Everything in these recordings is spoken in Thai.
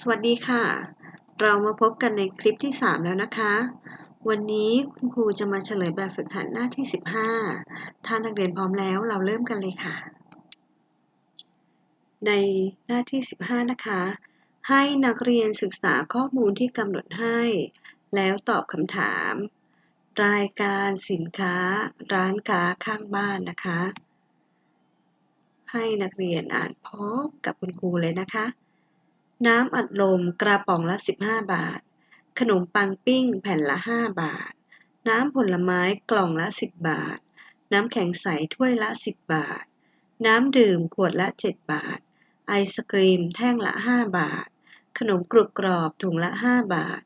สวัสดีค่ะ เรามาพบกันในคลิปที่ 3 แล้วนะคะ วันนี้คุณครูจะมาเฉลยแบบฝึกหัดหน้าที่ 15 ถ้านักเรียนพร้อมแล้วเราเริ่มกันเลยค่ะ ในหน้าที่ 15 นะคะ ให้นักเรียนศึกษาข้อมูลที่กำหนดให้ แล้วตอบคำถาม รายการสินค้า ร้านค้าข้างบ้านนะคะ ให้นักเรียนอ่านพร้อมกับคุณครูเลยนะคะ น้ำอัดลมกระป๋องละ 15 บาท ขนมปังปิ้งแผ่นละ 5 บาท น้ำผลไม้กล่องละ 10 บาท น้ำแข็งใสถ้วยละ 10 บาท น้ำดื่มขวดละ 7 บาท ไอศกรีมแท่งละ 5 บาท ขนมกรุบกรอบถุงละ 5 บาท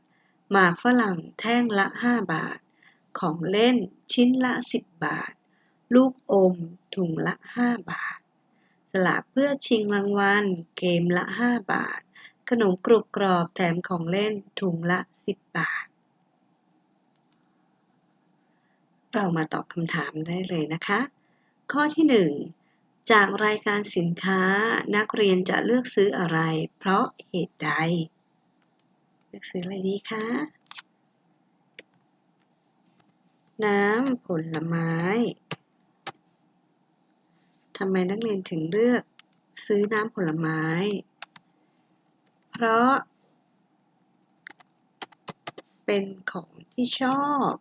หมากฝรั่งแท่งละ 5 บาท ของเล่นชิ้นละ 10 บาท ลูกอมถุงละ 5 บาท สลากเพื่อชิงรางวัลเกมละ 5 บาท ขนมกรุบกรอบแถมของเล่นถุงละ 10 บาท เรามาตอบคำถามได้เลยนะคะ ข้อที่ 1 จากรายการสินค้านักเรียนจะเลือกซื้ออะไร เพราะเหตุใด เลือกซื้ออะไรดีคะ น้ำผลไม้ทำไมนักเรียนถึงเลือกซื้อน้ำผลไม้ เพราะ เป็นของที่ชอบ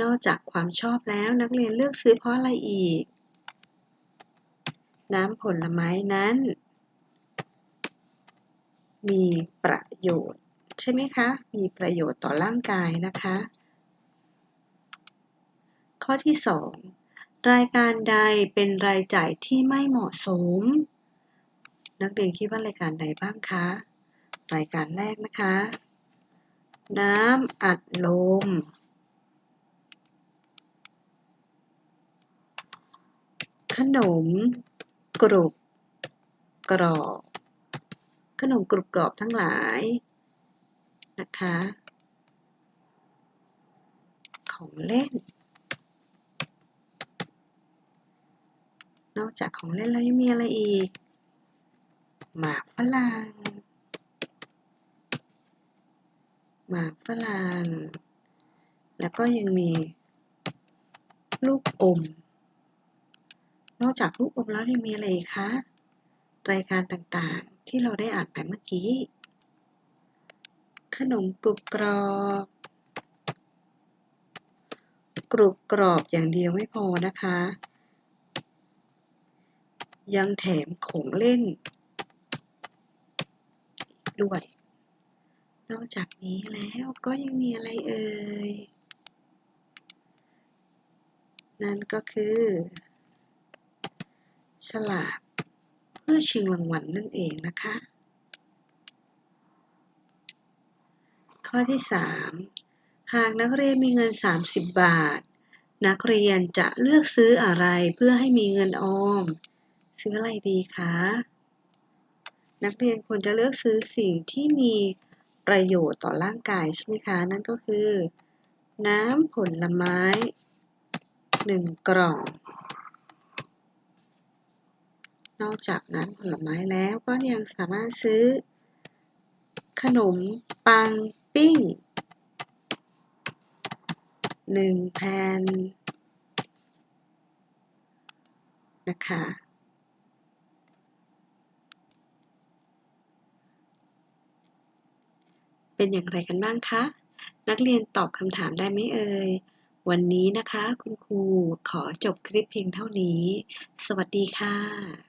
นอกจากความชอบแล้วนักเรียนเลือกซื้อเพราะอะไรอีก น้ำผลไม้นั้น มีประโยชน์ ใช่ไหมคะ มีประโยชน์ต่อร่างกายนะคะ ข้อที่ 2 รายการใดเป็นรายจ่ายที่ไม่เหมาะสม นักเรียนคิดว่ารายการใดบ้างคะ รายการแรกนะคะ น้ำอัดลม ขนม กรุบกรอบ ขนมกรุบกรอบทั้งหลาย นะคะ ของเล่น นอกจากของเล่นแล้วยังมีอะไรอีก หมากฝรั่ง หมากฝรั่ง แล้วก็ยังมี ลูกอม นอกจากลูกอมแล้วยังมีอะไรคะรายการต่างๆที่เราได้อ่านไปเมื่อกี้ ขนมกรุบกรอบ กรุบกรอบอย่างเดียวไม่พอนะคะ ยังแถมของเล่น ด้วย นอกจากนี้แล้วก็ยังมีอะไรเอ่ย นั่นก็คือ ฉลากเพื่อชิงรางวัลนั่นเองนะคะ ข้อที่ 3 หากนักเรียนมีเงิน 30 บาท นักเรียนจะเลือกซื้ออะไรเพื่อให้มีเงินออม ซื้ออะไรดีคะ นักเรียนควรจะเลือกซื้อสิ่งที่มีประโยชน์ต่อร่างกายใช่ไหมคะ นั่นก็คือ น้ำผลไม้ 1 กล่อง นอกจากน้ำผลไม้แล้วก็ยังสามารถซื้อ ขนมปังปิ้ง 1 แผ่นนะคะ เป็นอย่างไรกันบ้างคะ นักเรียนตอบคำถามได้ไหมเอ่ย วันนี้นะคะ คุณครูขอจบคลิปเพียงเท่านี้ สวัสดีค่ะ